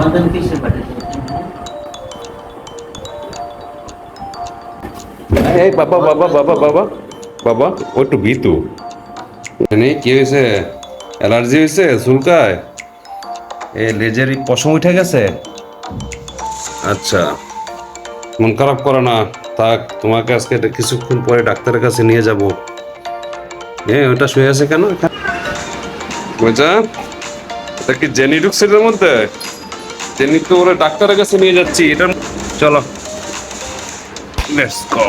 আমাদের কিসে পাঠিয়েছে এই বাবা বাবা বাবা বাবা বাবা ও একটু ভীতু। মানে কি হয়েছে? অ্যালার্জি হয়েছে? চুলকায়? এ লেজের পশম উঠে গেছে। আচ্ছা। মন খারাপ করো না। থাক তোমাকে আজকে এটা কিছুক্ষণ পরে ডাক্তারের কাছে নিয়ে যাব। হ্যাঁ ওটা শুয়ে আছে কেন? বুঝা এটা কি জেনি ঢুকছে মধ্যে? জেনি তো ওরা ডাক্তারের কাছে নিয়ে যাচ্ছি, এটা চলো। লেটস গো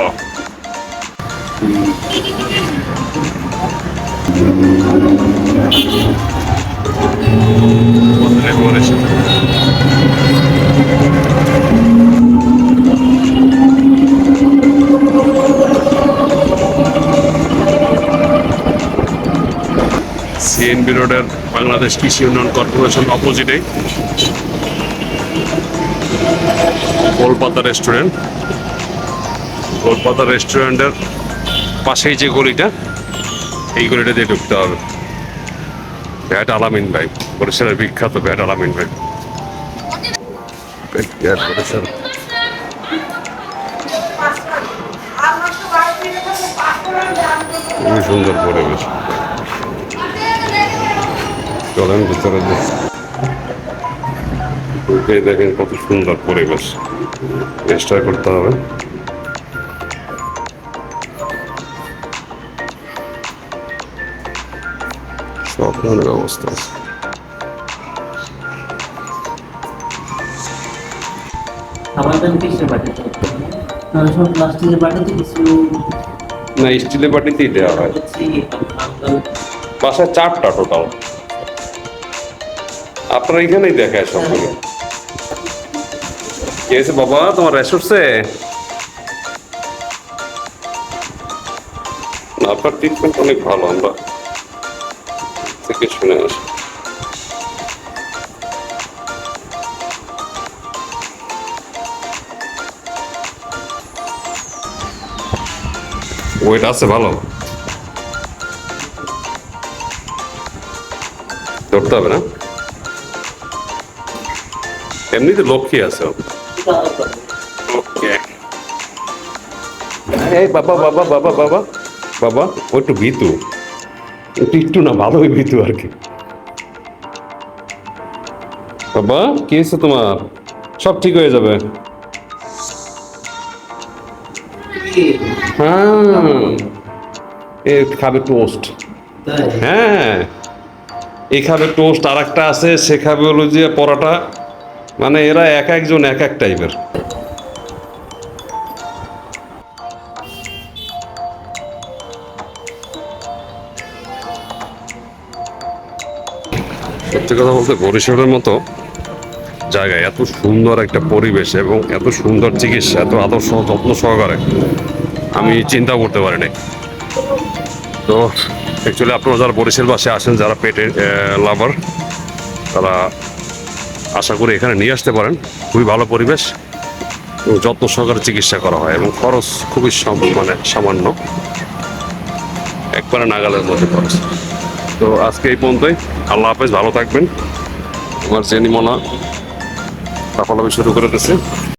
সিএনবি রোডের বাংলাদেশ কৃষি উন্নয়ন কর্পোরেশন অপোজিটে কলকাতা রেস্টুরেন্ট। কলকাতা রেস্টুরেন্টের পাশেই যে গলিটা এই গলিটা দিয়ে ঢুকতে হবে। ব্যাট আলামিন ভাই বরিশালের বিখ্যাত ব্যাট আলামিন ভাই। বরিশাল খুবই সুন্দর পরিবেশ। চলেন ভিতরে ঢুকে দেখেন কত সুন্দর পরিবেশ। চেষ্টা করতে হবে। সব ধরনের ব্যবস্থা আমাদের কিসে পাঠিয়েছে তাহলে সব প্লাস্টিকের বাটিতে কিছু না স্টিলের বাটিতেই দেওয়া হয়। বাসায় চারটা টোটাল আপনার এখানেই দেখায় সবগুলো। কি বাবা? তোমার রেশ উঠছে? আপনার ট্রিটমেন্ট অনেক ভালো, আমরা থেকে শুনে আসি। ওয়েট আছে ভালো? ধরতে হবে না? এমনিতে লক্ষ্মী আছে। ওকে এই বাবা বাবা বাবা বাবা বাবা ও একটু ভীতু একটু একটু না ভালোই ভীতু আর কি? বাবা কি হয়েছে তোমার? সব ঠিক হয়ে যাবে। হ্যাঁ। এ খাবে টোস্ট। হ্যাঁ। এই খাবে টোস্ট আর একটা আছে সে খাবে হলো যে পরোটা। মানে এরা এক একজন এক এক টাইপের। সত্যি কথা বলতে বরিশালের মতো জায়গায় এত সুন্দর একটা পরিবেশ এবং এত সুন্দর চিকিৎসা, এত আদর্শ যত্ন সহকারে আমি চিন্তা করতে পারিনি। তো অ্যাকচুয়ালি আপনারা যারা বরিশালবাসী আসেন, যারা পেটের লাভার তারা আশা করি এখানে নিয়ে আসতে পারেন। খুবই ভালো পরিবেশ এবং যত্ন সহকারে চিকিৎসা করা হয় এবং খরচ খুবই মানে সামান্য। একবারে নাগালের মধ্যে খরচ। তো আজকে এই পর্যন্তই। আল্লাহ হাফেজ, ভালো থাকবেন। আমার চেনিমোনা মনা আমি শুরু করে দিচ্ছে